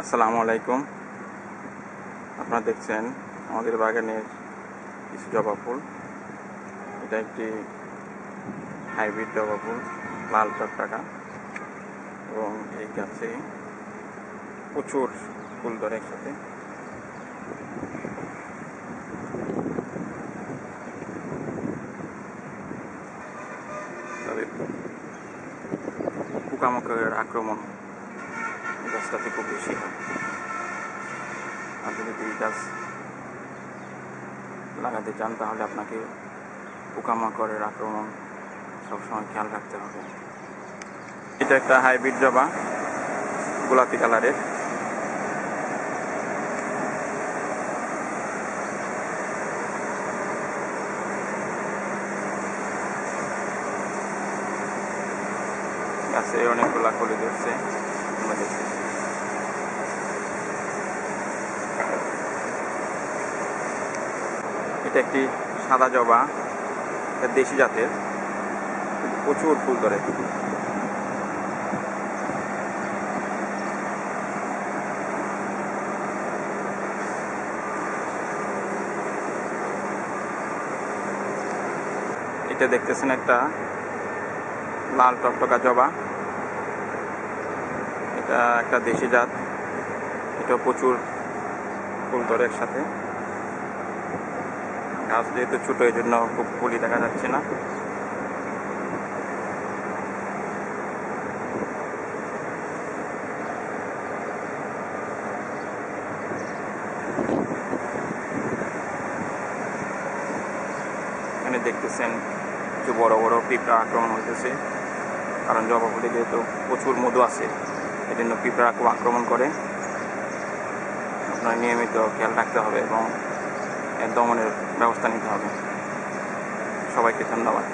আসসালামু আলাইকুম। আপনারা দেখছেন আমাদের বাগানের কিছু জবা ফুল। এটা একটি হাইব্রিড জবা ফুল, লাল টকটাকা এবং এই গাছে প্রচুর ফুল ধরে একসাথে। পোকামাকড়ের আক্রমণ গাছটাতে খুব বেশি হয় আপনি যদি এই গাছ লাগাতে চান, তাহলে আপনাকে পোকামাকড়ের আক্রমণ সবসময় খেয়াল রাখতে হবে। এটা একটা হাইব্রিড জবা, গোলাপি কালারের। গাছে অনেকগুলা কলি ধরছে। এটা একটি সাদা জবা, এটা দেশি জাতের প্রচুর ফুল ধরে। এটা দেখতেছেন একটা লাল টকটকা জবা। এটা একটা দেশি জাত। এটা প্রচুর ফুল ধরে একসাথে। গাছ যেহেতু ছোটো এই জন্য খুব ফুলই দেখা যাচ্ছে না। এখানে দেখতেছেন কিছু বড় বড় পিঁপড়া আক্রমণ হইতেছে। কারণ জবা ফুলে যেহেতু প্রচুর মধু আছে। জন্য পিঁপড়া খুব আক্রমণ করে। আপনার নিয়মিত খেয়াল রাখতে হবে এবং দমনের ব্যবস্থা নিতে হবে। সবাইকে ধন্যবাদ।